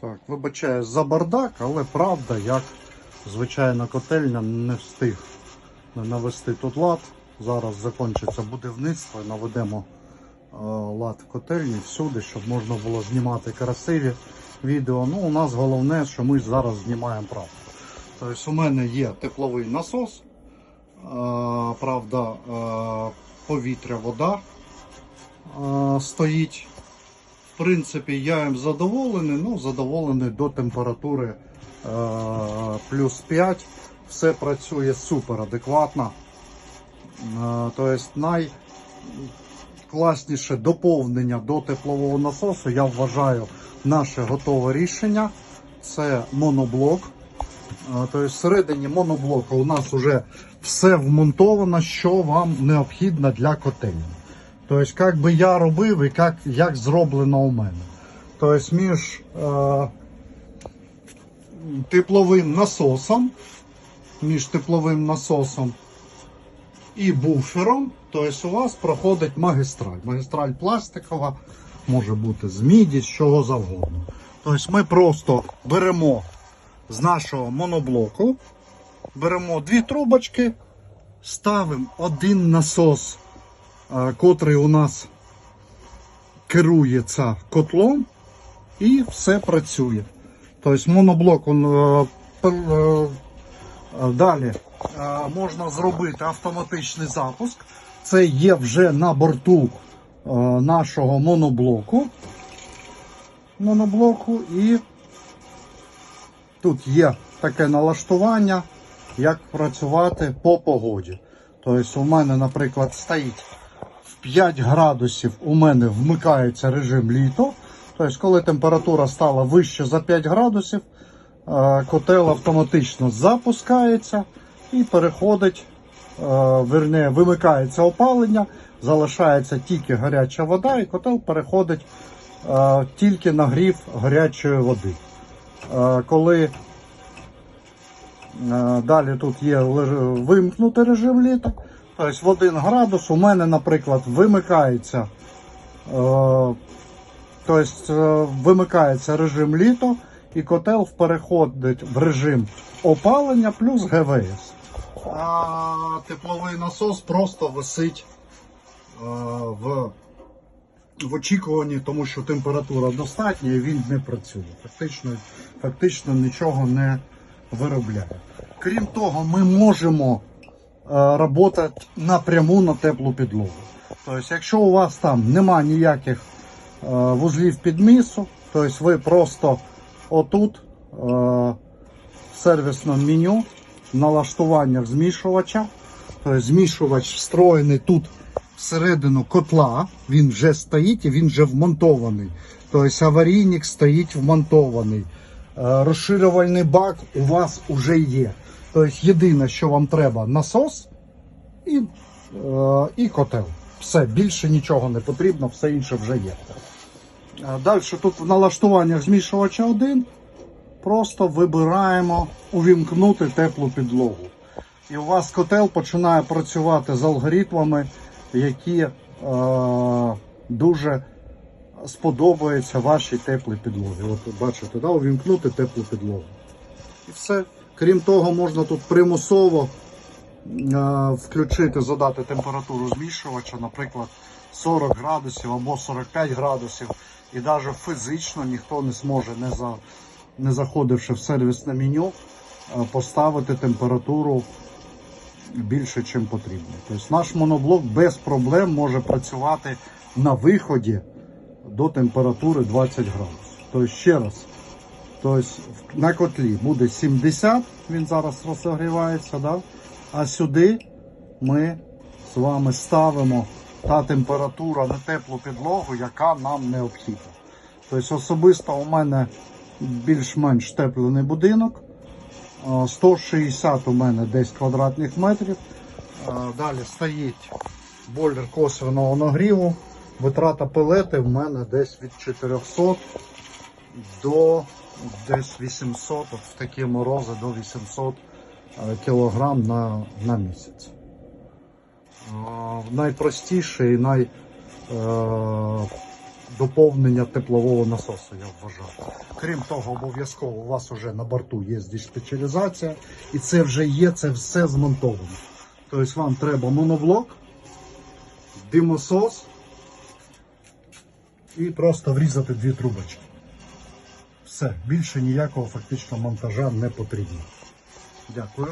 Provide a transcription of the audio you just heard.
Так, вибачаю за бардак, але правда, як звичайна котельня не встиг навести тут лад. Зараз закінчиться будівництво наведемо е, лад котельні всюди, щоб можна було знімати красиві відео. Ну, у нас головне, що ми зараз знімаємо правду. Тобто у мене є тепловий насос, е, правда, е, повітря, вода стоїть. Принципі, я їм задоволений, ну, задоволений до температури е, плюс 5. Все працює супер адекватно. Е, тобто найкласніше доповнення до теплового насосу, я вважаю, наше готове рішення. Це моноблок. Е, Тобто всередині моноблоку у нас вже все вмонтовано, що вам необхідно для котельні. Тобто, як би я робив і як, як зроблено у мене. Тобто, між е, тепловим насосом, між тепловим насосом і буфером, тобто у вас проходить магістраль. Магістраль пластикова, може бути з міді, з чого завгодно. Тобто ми просто беремо з нашого моноблоку, беремо дві трубочки, ставимо один насос котрий у нас керується котлом, і все працює. Тобто моноблок он, е, е, далі е, можна зробити автоматичний запуск. Це є вже на борту нашого моноблоку. Моноблоку і тут є таке налаштування, як працювати по погоді. Тобто у мене, наприклад, стоїть 5 градусів у мене вмикається режим літо. Тобто, коли температура стала вище за 5 градусів, е, котел автоматично запускається і переходить, е, верне, вимикається опалення, залишається тільки гаряча вода, і котел переходить е, тільки на грів гарячої води. Коли Далі тут є вимкнутий режим літа. Тобто в 1 градус у мене, наприклад, вимикається, е, тобто, е, вимикається режим літо і котел переходить в режим опалення плюс ГВС. А тепловий насос просто висить е, в, в очікуванні, тому що температура достатня і він не працює. Фактично, фактично нічого не виробляє. Крім того, ми можемо працювати напряму на теплу підлогу. Тобто, якщо у вас там нема ніяких е, вузлів підмісу, тобто ви просто отут е, в сервісному меню в налаштуваннях змішувача, тобто змішувач встроєний тут всередину котла, він вже стоїть і він вже вмонтований. Тобто аварійник стоїть вмонтований. Е, Розширювальний бак у вас вже є. Тобто єдине, що вам треба, насос і, е, і котел. Все, більше нічого не потрібно, все інше вже є. Далі тут в налаштуваннях змішувача 1 просто вибираємо увімкнути теплу підлогу. І у вас котел починає працювати з алгоритмами, які е, дуже сподобаються вашій теплій підлозі. От бачите, да, увімкнути теплу підлогу. І все. Крім того, можна тут примусово е, включити, задати температуру змішувача, наприклад, 40 градусів або 45 градусів. І навіть фізично ніхто не зможе, не, за, не заходивши в сервісне меню, е, поставити температуру більше, ніж потрібно. Тобто наш моноблок без проблем може працювати на виході до температури 20 градусів. Тобто ще раз, тобто на котлі буде 70, він зараз розігрівається, да? а сюди ми з вами ставимо та температура на теплу підлогу, яка нам необхідна. Тобто особисто у мене більш-менш теплений будинок. Е, 160 у мене десь квадратних метрів. Далі стоїть бойлер косвенного нагріву. Витрата пелети в мене десь від 400 до десь 800, от в такі морози до 800 е, кілограм на, на місяць. Е, Найпростіший і най, е, доповнення теплового насосу, я вважаю. Крім того, обов'язково у вас вже на борту є диспетчеризація, і це вже є, це все змонтовано. Тобто вам треба моноблок, димосос і просто врізати дві трубочки. Все, більше ніякого фактично монтажа не потрібно. Дякую.